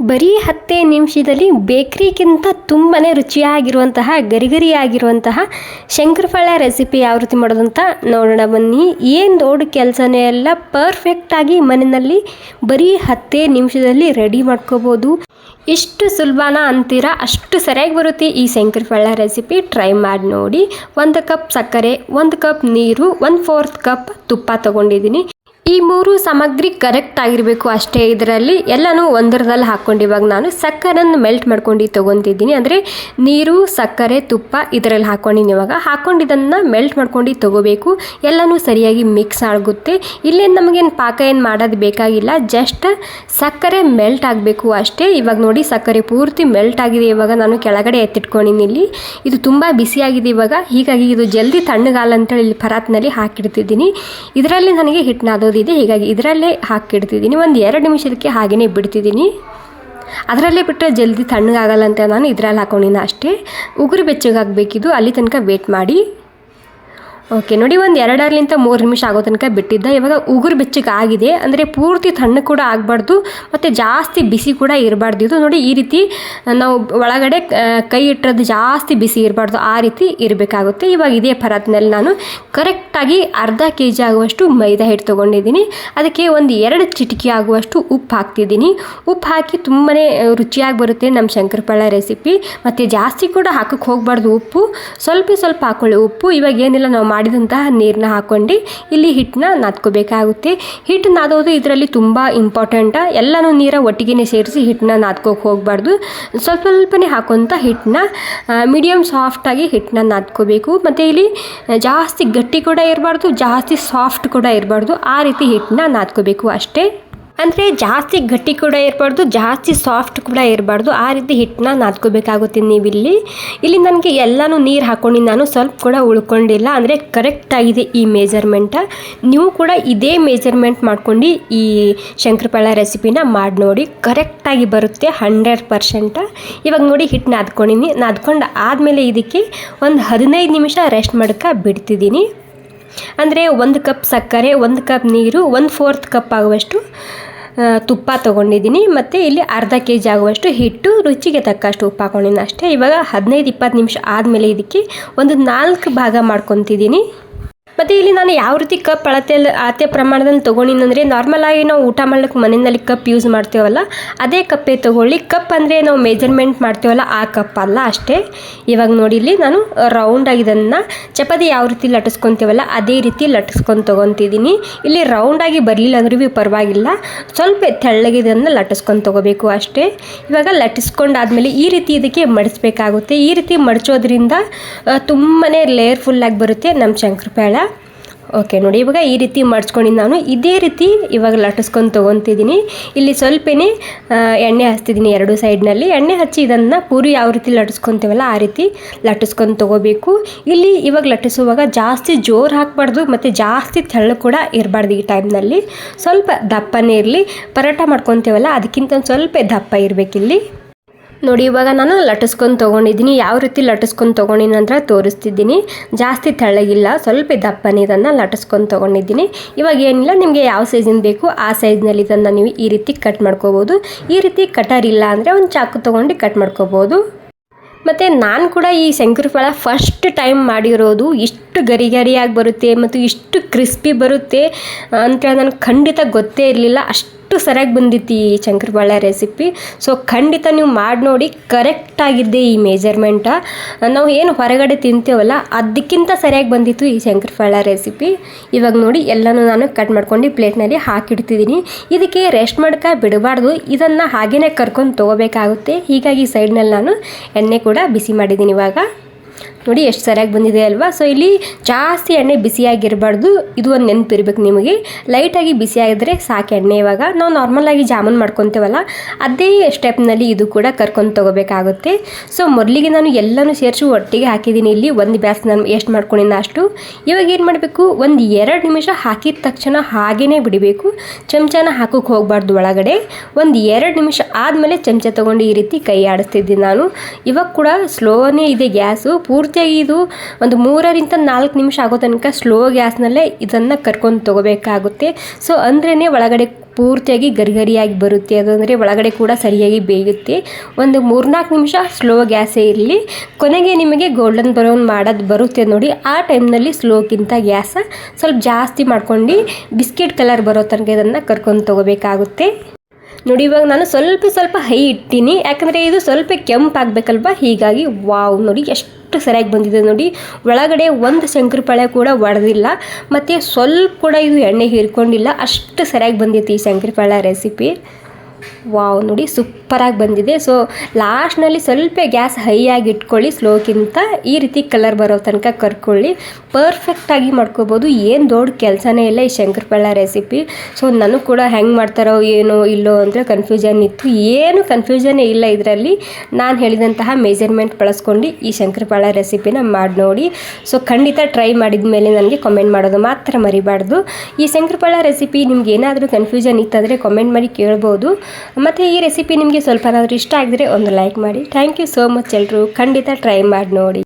ಬರೀ ಹತ್ತೇ ನಿಮಿಷದಲ್ಲಿ ಬೇಕ್ರಿಗಿಂತ ತುಂಬಾ ರುಚಿಯಾಗಿರುವಂತಹ, ಗರಿಗರಿಯಾಗಿರುವಂತಹ ಶಂಕರಫಳ ರೆಸಿಪಿ ಯಾವ ರೀತಿ ಮಾಡೋದು ಅಂತ ನೋಡೋಣ ಬನ್ನಿ. ಏನು ದೊಡ್ಡ ಕೆಲಸನೇ ಎಲ್ಲ ಪರ್ಫೆಕ್ಟಾಗಿ ಮನೆಯಲ್ಲಿ ಬರೀ ಹತ್ತೇ ನಿಮಿಷದಲ್ಲಿ ರೆಡಿ ಮಾಡ್ಕೋಬೋದು. ಇಷ್ಟು ಸುಲಭನ ಅಂತೀರಾ? ಅಷ್ಟು ಸರಿಯಾಗಿ ಬರುತ್ತೆ ಈ ಶಂಕರಫಳ ರೆಸಿಪಿ. ಟ್ರೈ ಮಾಡಿ ನೋಡಿ. ಒಂದು ಕಪ್ ಸಕ್ಕರೆ, ಒಂದು ಕಪ್ ನೀರು, ಒಂದು ಫೋರ್ತ್ ಕಪ್ ತುಪ್ಪ ತೊಗೊಂಡಿದ್ದೀನಿ. ಈ ಮೂರು ಸಾಮಗ್ರಿ ಕರೆಕ್ಟ್ ಆಗಿರಬೇಕು ಅಷ್ಟೇ ಇದರಲ್ಲಿ. ಎಲ್ಲನೂ ಒಂದರದಲ್ಲಿ ಹಾಕ್ಕೊಂಡು ಇವಾಗ ನಾನು ಸಕ್ಕರೆಯನ್ನು ಮೆಲ್ಟ್ ಮಾಡ್ಕೊಂಡು ತೊಗೊತಿದ್ದೀನಿ ಅಂದರೆ ನೀರು, ಸಕ್ಕರೆ, ತುಪ್ಪ ಇದರಲ್ಲಿ ಹಾಕ್ಕೊಂಡಿನಿ ಇವಾಗ. ಹಾಕ್ಕೊಂಡು ಮೆಲ್ಟ್ ಮಾಡ್ಕೊಂಡು ತೊಗೋಬೇಕು. ಎಲ್ಲನೂ ಸರಿಯಾಗಿ ಮಿಕ್ಸ್ ಆಗುತ್ತೆ. ಇಲ್ಲೇನು ನಮಗೇನು ಪಾಕ ಏನು ಮಾಡೋದು ಬೇಕಾಗಿಲ್ಲ. ಜಸ್ಟ್ ಸಕ್ಕರೆ ಮೆಲ್ಟ್ ಆಗಬೇಕು ಅಷ್ಟೇ. ಇವಾಗ ನೋಡಿ ಸಕ್ಕರೆ ಪೂರ್ತಿ ಮೆಲ್ಟ್ ಆಗಿದೆ. ಇವಾಗ ನಾನು ಕೆಳಗಡೆ ಎತ್ತಿಟ್ಕೊಂಡಿನಿ ಇಲ್ಲಿ. ಇದು ತುಂಬ ಬಿಸಿಯಾಗಿದೆ ಇವಾಗ. ಹೀಗಾಗಿ ಇದು ಜಲ್ದಿ ತಣ್ಣಗಾಲ ಅಂತೇಳಿ ಇಲ್ಲಿ ಪರಾತ್ನಲ್ಲಿ ಹಾಕಿಡ್ತಿದ್ದೀನಿ. ಇದರಲ್ಲಿ ನನಗೆ ಹಿಟ್ಟು ನಾದೋದಿದೆ ಹೀಗಾಗಿ ಇದರಲ್ಲೇ ಹಾಕಿಡ್ತಿದ್ದೀನಿ. ಒಂದು ಎರಡು ನಿಮಿಷದಕ್ಕೆ ಹಾಗೆಯೇ ಬಿಡ್ತಿದ್ದೀನಿ. ಅದರಲ್ಲೇ ಬಿಟ್ಟರೆ ಜಲ್ದಿ ತಣ್ಣಗಾಗಲ್ಲ ಅಂತ ನಾನು ಇದರಲ್ಲಿ ಹಾಕೊಂಡಿನ ಅಷ್ಟೇ. ಉಗುರು ಬೆಚ್ಚಗಾಗಬೇಕಿದು. ಅಲ್ಲಿ ತನಕ ವೇಟ್ ಮಾಡಿ. ಓಕೆ ನೋಡಿ ಒಂದು ಎರಡರಿಂದ ಮೂರು ನಿಮಿಷ ಆಗೋ ತನಕ ಬಿಟ್ಟಿದ್ದ. ಇವಾಗ ಉಗುರು ಬೆಚ್ಚಗೆ ಆಗಿದೆ. ಅಂದರೆ ಪೂರ್ತಿ ತಣ್ಣು ಕೂಡ ಆಗಬಾರ್ದು, ಮತ್ತು ಜಾಸ್ತಿ ಬಿಸಿ ಕೂಡ ಇರಬಾರ್ದು. ಇದು ನೋಡಿ ಈ ರೀತಿ ನಾವು ಒಳಗಡೆ ಕೈ ಇಟ್ಟಿರೋದು ಜಾಸ್ತಿ ಬಿಸಿ ಇರಬಾರ್ದು. ಆ ರೀತಿ ಇರಬೇಕಾಗುತ್ತೆ. ಇವಾಗ ಇದೇ ಪರಾತ್ನಲ್ಲಿ ನಾನು ಕರೆಕ್ಟಾಗಿ ಅರ್ಧ ಕೆ ಜಿ ಆಗುವಷ್ಟು ಮೈದಾ ಹಿಟ್ಟು ತೊಗೊಂಡಿದ್ದೀನಿ. ಅದಕ್ಕೆ ಒಂದು ಎರಡು ಚಿಟಿಕೆ ಆಗುವಷ್ಟು ಉಪ್ಪು ಹಾಕ್ತಿದ್ದೀನಿ. ಉಪ್ಪು ಹಾಕಿ ತುಂಬಾ ರುಚಿಯಾಗಿ ಬರುತ್ತೆ ನಮ್ಮ ಶಂಕರಪಳ್ಳ ರೆಸಿಪಿ ಮತ್ತು ಜಾಸ್ತಿ ಕೂಡ ಹಾಕಕ್ಕೆ ಹೋಗಬಾರ್ದು ಉಪ್ಪು. ಸ್ವಲ್ಪ ಸ್ವಲ್ಪ ಹಾಕೊಳ್ಳಿ ಉಪ್ಪು. ಇವಾಗ ಏನಿಲ್ಲ, ನಾವು ಮಾಡಿದಂತಹ ನೀರನ್ನ ಹಾಕ್ಕೊಂಡು ಇಲ್ಲಿ ಹಿಟ್ಟನ್ನ ನಾದ್ಕೋಬೇಕಾಗುತ್ತೆ. ಹಿಟ್ಟು ನಾದೋದು ಇದರಲ್ಲಿ ತುಂಬ ಇಂಪಾರ್ಟೆಂಟ ಎಲ್ಲನೂ ನೀರ ಒಟ್ಟಿಗೆ ಸೇರಿಸಿ ಹಿಟ್ಟನ್ನ ನಾದ್ಕೋಕೆ ಹೋಗಬಾರ್ದು. ಸ್ವಲ್ಪ ಸ್ವಲ್ಪನೇ ಹಾಕೋಂಥ ಹಿಟ್ಟನ್ನ ಮೀಡಿಯಮ್ ಸಾಫ್ಟಾಗಿ ಹಿಟ್ಟನ್ನ ನಾದ್ಕೋಬೇಕು. ಮತ್ತು ಇಲ್ಲಿ ಜಾಸ್ತಿ ಗಟ್ಟಿ ಕೂಡ ಇರಬಾರ್ದು, ಜಾಸ್ತಿ ಸಾಫ್ಟ್ ಕೂಡ ಇರಬಾರ್ದು. ಆ ರೀತಿ ಹಿಟ್ಟನ್ನ ನಾದ್ಕೋಬೇಕು ಅಷ್ಟೇ. ಅಂದರೆ ಜಾಸ್ತಿ ಗಟ್ಟಿ ಕೂಡ ಇರಬಾರ್ದು, ಜಾಸ್ತಿ ಸಾಫ್ಟ್ ಕೂಡ ಇರಬಾರ್ದು. ಆ ರೀತಿ ಹಿಟ್ಟನ್ನ ನಾದ್ಕೋಬೇಕಾಗುತ್ತೆ ನೀವಿಲ್ಲಿ. ಇಲ್ಲಿ ನನಗೆ ಎಲ್ಲನೂ ನೀರು ಹಾಕ್ಕೊಂಡು ನಾನು ಸ್ವಲ್ಪ ಕೂಡ ಉಳ್ಕೊಂಡಿಲ್ಲ. ಅಂದರೆ ಕರೆಕ್ಟಾಗಿದೆ ಈ ಮೇಜರ್ಮೆಂಟ ನೀವು ಕೂಡ ಇದೇ ಮೆಜರ್ಮೆಂಟ್ ಮಾಡ್ಕೊಂಡು ಈ ಶಂಕರಪಾಳ ರೆಸಿಪಿನ ಮಾಡಿ ನೋಡಿ. ಕರೆಕ್ಟಾಗಿ ಬರುತ್ತೆ ಹಂಡ್ರೆಡ್ ಪರ್ಸೆಂಟ ಇವಾಗ ನೋಡಿ ಹಿಟ್ಟು ನಾದ್ಕೊಂಡಿನಿ. ನಾದ್ಕೊಂಡು ಆದಮೇಲೆ ಇದಕ್ಕೆ ಒಂದು ಹದಿನೈದು ನಿಮಿಷ ರೆಸ್ಟ್ ಮಾಡ್ಕ ಬಿಡ್ತಿದ್ದೀನಿ ಅಂದರೆ ಒಂದು ಕಪ್ ಸಕ್ಕರೆ, ಒಂದು ಕಪ್ ನೀರು, ಒಂದು ಫೋರ್ತ್ ಕಪ್ ಆಗುವಷ್ಟು ತುಪ್ಪ ತೊಗೊಂಡಿದ್ದೀನಿ. ಮತ್ತು ಇಲ್ಲಿ ಅರ್ಧ ಕೆ ಜಿ ಆಗುವಷ್ಟು ಹಿಟ್ಟು, ರುಚಿಗೆ ತಕ್ಕಷ್ಟು ಉಪ್ಪು ಹಾಕೊಂಡಿದ್ದೀನಿ ಅಷ್ಟೇ. ಇವಾಗ ಹದಿನೈದು ಇಪ್ಪತ್ತು ನಿಮಿಷ ಆದಮೇಲೆ ಇದಕ್ಕೆ ಒಂದು ನಾಲ್ಕು ಭಾಗ ಮಾಡ್ಕೊತಿದ್ದೀನಿ. ಮತ್ತು ಇಲ್ಲಿ ನಾನು ಯಾವ ರೀತಿ ಕಪ್ ಅಳತೆಯಲ್ಲಿ, ಅಳತೆ ಪ್ರಮಾಣದಲ್ಲಿ ತೊಗೊಂಡಿನಂದರೆ ನಾರ್ಮಲಾಗಿ ನಾವು ಊಟ ಮಾಡ್ಲಿಕ್ಕೆ ಮನೆಯಲ್ಲಿ ಕಪ್ ಯೂಸ್ ಮಾಡ್ತೇವಲ್ಲ, ಅದೇ ಕಪ್ಪೇ ತೊಗೊಳ್ಳಿ. ಕಪ್ ಅಂದರೆ ನಾವು ಮೆಜರ್ಮೆಂಟ್ ಮಾಡ್ತೇವಲ್ಲ, ಆ ಕಪ್ ಅಲ್ಲ ಅಷ್ಟೇ. ಇವಾಗ ನೋಡಿ ಇಲ್ಲಿ ನಾನು ರೌಂಡಾಗಿ ಇದನ್ನು ಚಪಾತಿ ಯಾವ ರೀತಿ ಲಟ್ಟಿಸ್ಕೊತೀವಲ್ಲ, ಅದೇ ರೀತಿ ಲಟ್ಟಿಸ್ಕೊಂಡು ತೊಗೊತಿದ್ದೀನಿ. ಇಲ್ಲಿ ರೌಂಡಾಗಿ ಬರಲಿಲ್ಲ ಅಂದ್ರೂ ಭೀ ಪರವಾಗಿಲ್ಲ. ಸ್ವಲ್ಪ ತೆಳ್ಳಗೆ ಇದನ್ನು ಲಟ್ಟಿಸ್ಕೊಂಡು ತೊಗೋಬೇಕು ಅಷ್ಟೇ. ಇವಾಗ ಲಟ್ಟಿಸ್ಕೊಂಡಾದ್ಮೇಲೆ ಈ ರೀತಿ ಇದಕ್ಕೆ ಮಡಿಸ್ಬೇಕಾಗುತ್ತೆ. ಈ ರೀತಿ ಮಡಚೋದ್ರಿಂದ ತುಂಬಾ ಲೇಯರ್ಫುಲ್ಲಾಗಿ ಬರುತ್ತೆ ನಮ್ಮ ಶಂಕರಪೇಳ. ಓಕೆ ನೋಡಿ, ಇವಾಗ ಈ ರೀತಿ ಮಾಡಿಸ್ಕೊಂಡಿದ್ದು ನಾನು. ಇದೇ ರೀತಿ ಇವಾಗ ಲಟ್ಟಿಸ್ಕೊಂಡು ತೊಗೊತಿದ್ದೀನಿ. ಇಲ್ಲಿ ಸ್ವಲ್ಪನೇ ಎಣ್ಣೆ ಹಚ್ತಿದ್ದೀನಿ ಎರಡು ಸೈಡ್ನಲ್ಲಿ. ಎಣ್ಣೆ ಹಚ್ಚಿ ಇದನ್ನು ಪೂರಿ ಯಾವ ರೀತಿ ಲಟ್ಟಿಸ್ಕೊತೀವಲ್ಲ ಆ ರೀತಿ ಲಟ್ಟಿಸ್ಕೊಂಡು ತೊಗೋಬೇಕು. ಇಲ್ಲಿ ಇವಾಗ ಲಟ್ಟಿಸುವಾಗ ಜಾಸ್ತಿ ಜೋರು ಹಾಕಬಾರ್ದು, ಮತ್ತು ಜಾಸ್ತಿ ತೆಳ್ಳು ಕೂಡ ಇರಬಾರ್ದು ಈ ಟೈಮ್ನಲ್ಲಿ. ಸ್ವಲ್ಪ ದಪ್ಪನೇ ಇರಲಿ. ಪರೋಟ ಮಾಡ್ಕೊತೀವಲ್ಲ, ಅದಕ್ಕಿಂತ ಸ್ವಲ್ಪ ದಪ್ಪ ಇರಬೇಕಿಲ್ಲಿ. ನೋಡಿ, ಇವಾಗ ನಾನು ಲಟ್ಟಿಸ್ಕೊಂಡು ತೊಗೊಂಡಿದ್ದೀನಿ. ಯಾವ ರೀತಿ ಲಟ್ಟಿಸ್ಕೊಂಡು ತೊಗೊಂಡಿನಿ ಅಂತ ತೋರಿಸ್ತಿದ್ದೀನಿ. ಜಾಸ್ತಿ ತೆಳ್ಳಗಿಲ್ಲ, ಸ್ವಲ್ಪ ದಪ್ಪನೇ ಇದನ್ನು ಲಟ್ಟಿಸ್ಕೊಂಡು ತೊಗೊಂಡಿದ್ದೀನಿ. ಇವಾಗ ಏನಿಲ್ಲ, ನಿಮಗೆ ಯಾವ ಸೈಜಿನ ಬೇಕು ಆ ಸೈಜ್ನಲ್ಲಿ ಇದನ್ನು ನೀವು ಈ ರೀತಿ ಕಟ್ ಮಾಡ್ಕೋಬೋದು. ಈ ರೀತಿ ಕಟರ್ ಇಲ್ಲ ಅಂದರೆ ಒಂದು ಚಾಕು ತೊಗೊಂಡು ಕಟ್ ಮಾಡ್ಕೋಬೋದು. ಮತ್ತು ನಾನು ಕೂಡ ಈ ಶಂಕರಫಲ ಫಸ್ಟ್ ಟೈಮ್ ಮಾಡಿರೋದು. ಇಷ್ಟು ಗರಿ ಗರಿಯಾಗಿ ಬರುತ್ತೆ ಮತ್ತು ಇಷ್ಟು ಕ್ರಿಸ್ಪಿ ಬರುತ್ತೆ. ಅಂತೇಳಿ ನನಗೆ ಖಂಡಿತ ಗೊತ್ತೇ ಇರಲಿಲ್ಲ. ಅಷ್ಟು ಸರಿಯಾಗಿ ಬಂದಿತ್ತು ಈ ಶಂಕರಫಳ ರೆಸಿಪಿ ಸೊ ಖಂಡಿತ ನೀವು ಮಾಡಿ ನೋಡಿ ಕರೆಕ್ಟಾಗಿದ್ದೆ ಈ ಮೆಜರ್ಮೆಂಟ ನಾವು ಏನು ಹೊರಗಡೆ ತಿಂತೀವಲ್ಲ, ಅದಕ್ಕಿಂತ ಸರಿಯಾಗಿ ಬಂದಿತ್ತು ಈ ಶಂಕರಫಳ ರೆಸಿಪಿ ಇವಾಗ ನೋಡಿ, ಎಲ್ಲನೂ ನಾನು ಕಟ್ ಮಾಡ್ಕೊಂಡು ಪ್ಲೇಟ್ನಲ್ಲಿ ಹಾಕಿಡ್ತಿದ್ದೀನಿ. ಇದಕ್ಕೆ ರೆಸ್ಟ್ ಮಾಡ್ಕ ಬಿಡಬಾರ್ದು. ಇದನ್ನು ಹಾಗೇ ಕರ್ಕೊಂಡು ತೊಗೋಬೇಕಾಗುತ್ತೆ. ಹೀಗಾಗಿ ಸೈಡ್ನಲ್ಲಿ ನಾನು ಎಣ್ಣೆ ಕೂಡ ಬಿಸಿ ಮಾಡಿದ್ದೀನಿ ಇವಾಗ. ನೋಡಿ, ಎಷ್ಟು ಸರಿಯಾಗಿ ಬಂದಿದೆ ಅಲ್ವಾ? ಸೊ ಇಲ್ಲಿ ಜಾಸ್ತಿ ಎಣ್ಣೆ ಬಿಸಿಯಾಗಿರಬಾರ್ದು. ಇದು ಒಂದು ನೆನಪಿರ್ಬೇಕು ನಿಮಗೆ. ಲೈಟಾಗಿ ಬಿಸಿಯಾಗಿದ್ರೆ ಸಾಕು ಎಣ್ಣೆ ಇವಾಗ. ನಾವು ನಾರ್ಮಲಾಗಿ ಜಾಮೂನ್ ಮಾಡ್ಕೊತೇವಲ್ಲ, ಅದೇ ಸ್ಟೆಪ್ನಲ್ಲಿ ಇದು ಕೂಡ ಕರ್ಕೊಂಡು ತೊಗೋಬೇಕಾಗುತ್ತೆ. ಸೊ ಮೊದಲಿಗೆ ನಾನು ಎಲ್ಲನೂ ಸೇರಿಸಿ ಒಟ್ಟಿಗೆ ಹಾಕಿದ್ದೀನಿ. ಇಲ್ಲಿ ಒಂದು ಬ್ಯಾಸ್ ನಾನು ಎಷ್ಟು ಮಾಡ್ಕೊಂಡಿನ ಅಷ್ಟು. ಇವಾಗ ಏನು ಮಾಡಬೇಕು? ಒಂದು ಎರಡು ನಿಮಿಷ ಹಾಕಿದ ತಕ್ಷಣ ಹಾಗೇ ಬಿಡಬೇಕು. ಚಮಚನ ಹಾಕೋಕೆ ಹೋಗಬಾರ್ದು ಒಳಗಡೆ. ಒಂದು ಎರಡು ನಿಮಿಷ ಆದಮೇಲೆ ಚಮಚ ತೊಗೊಂಡು ಈ ರೀತಿ ಕೈ ಆಡಿಸ್ತಿದ್ದೀನಿ ನಾನು. ಇವಾಗ ಕೂಡ ಸ್ಲೋನೇ ಇದೆ ಗ್ಯಾಸು. ಪೂರ್ತಿ ಇದು ಒಂದು ಮೂರರಿಂದ ನಾಲ್ಕು ನಿಮಿಷ ಆಗೋ ತನಕ ಸ್ಲೋ ಗ್ಯಾಸ್ನಲ್ಲೇ ಇದನ್ನು ಕರ್ಕೊಂಡು ತೊಗೋಬೇಕಾಗುತ್ತೆ. ಸೊ ಅಂದ್ರೇ ಒಳಗಡೆ ಪೂರ್ತಿಯಾಗಿ ಗರಿಗರಿಯಾಗಿ ಬರುತ್ತೆ. ಅದು ಅಂದರೆ ಒಳಗಡೆ ಕೂಡ ಸರಿಯಾಗಿ ಬೇಯುತ್ತೆ. ಒಂದು ಮೂರ್ನಾಲ್ಕು ನಿಮಿಷ ಸ್ಲೋ ಗ್ಯಾಸೇ ಇರಲಿ. ಕೊನೆಗೆ ನಿಮಗೆ ಗೋಲ್ಡನ್ ಬ್ರೌನ್ ಮಾಡೋದು ಬರುತ್ತೆ ನೋಡಿ. ಆ ಟೈಮ್ನಲ್ಲಿ ಸ್ಲೋಕ್ಕಿಂತ ಗ್ಯಾಸ ಸ್ವಲ್ಪ ಜಾಸ್ತಿ ಮಾಡ್ಕೊಂಡು ಬಿಸ್ಕೆಟ್ ಕಲರ್ ಬರೋ ತನಕ ಇದನ್ನು ಕರ್ಕೊಂಡು ತೊಗೋಬೇಕಾಗುತ್ತೆ. ನೋಡಿ, ಇವಾಗ ನಾನು ಸ್ವಲ್ಪ ಸ್ವಲ್ಪ ಹೈ ಇಟ್ಟೀನಿ. ಯಾಕಂದರೆ ಇದು ಸ್ವಲ್ಪ ಕೆಂಪಾಗಬೇಕಲ್ವ? ಹೀಗಾಗಿ, ವಾವ್, ನೋಡಿ, ಎಷ್ಟು ಸರಿಯಾಗಿ ಬಂದಿದೆ ನೋಡಿ. ಒಳಗಡೆ ಒಂದು ಶಂಕರಪಾಳೆ ಕೂಡ ಒಡೆದಿಲ್ಲ. ಮತ್ತು ಸ್ವಲ್ಪ ಕೂಡ ಇದು ಎಣ್ಣೆ ಹೀರ್ಕೊಂಡಿಲ್ಲ. ಅಷ್ಟು ಸರಿಯಾಗಿ ಬಂದಿತ್ತು ಈ ಶಂಕರಪಾಳೆ ರೆಸಿಪಿ ವಾವ್, ನೋಡಿ ಸೂಪರಾಗಿ ಬಂದಿದೆ. ಸೊ ಲಾಸ್ಟ್ನಲ್ಲಿ ಸ್ವಲ್ಪ ಗ್ಯಾಸ್ ಹೈ ಆಗಿ ಇಟ್ಕೊಳ್ಳಿ ಸ್ಲೋಕ್ಕಿಂತ ಈ ರೀತಿ ಕಲರ್ ಬರೋ ತನಕ ಕರ್ಕೊಳ್ಳಿ. ಪರ್ಫೆಕ್ಟಾಗಿ ಮಾಡ್ಕೋಬೋದು. ಏನು ದೊಡ್ಡ ಕೆಲಸನೇ ಇಲ್ಲ ಈ ಶಂಕರಪಳ್ಳ ರೆಸಿಪಿ ಸೊ ನನಗೆ ಕೂಡ ಹೆಂಗೆ ಮಾಡ್ತಾರೋ ಏನೋ ಇಲ್ಲೋ ಅಂದರೆ ಕನ್ಫ್ಯೂಷನ್ ಇತ್ತು. ಏನು ಕನ್ಫ್ಯೂಷನೇ ಇಲ್ಲ ಇದರಲ್ಲಿ. ನಾನು ಹೇಳಿದಂತಹ ಮೆಜರ್ಮೆಂಟ್ ಬಳಸ್ಕೊಂಡು ಈ ಶಂಕರ್ಪಳ್ಳ ರೆಸಿಪಿನ ಮಾಡಿ ನೋಡಿ. ಸೊ ಖಂಡಿತ ಟ್ರೈ ಮಾಡಿದ ಮೇಲೆ ನನಗೆ ಕಮೆಂಟ್ ಮಾಡೋದು ಮಾತ್ರ ಮರಿಬಾರ್ದು. ಈ ಶಂಕರ್ಪಳ್ಳ ರೆಸಿಪಿ ನಿಮ್ಗೆ ಏನಾದರೂ ಕನ್ಫ್ಯೂಷನ್ ಇತ್ತಂದರೆ ಕಮೆಂಟ್ ಮಾಡಿ ಕೇಳ್ಬೋದು. ಮತ್ತು ಈ ರೆಸಿಪಿ ನಿಮಗೆ ಸ್ವಲ್ಪನಾದರೂ ಇಷ್ಟ ಆಗಿದ್ರೆ ಒಂದು ಲೈಕ್ ಮಾಡಿ. ಥ್ಯಾಂಕ್ ಯು ಸೋ ಮಚ್ ಎಲ್ಲರೂ ಖಂಡಿತ ಟ್ರೈ ಮಾಡಿ ನೋಡಿ.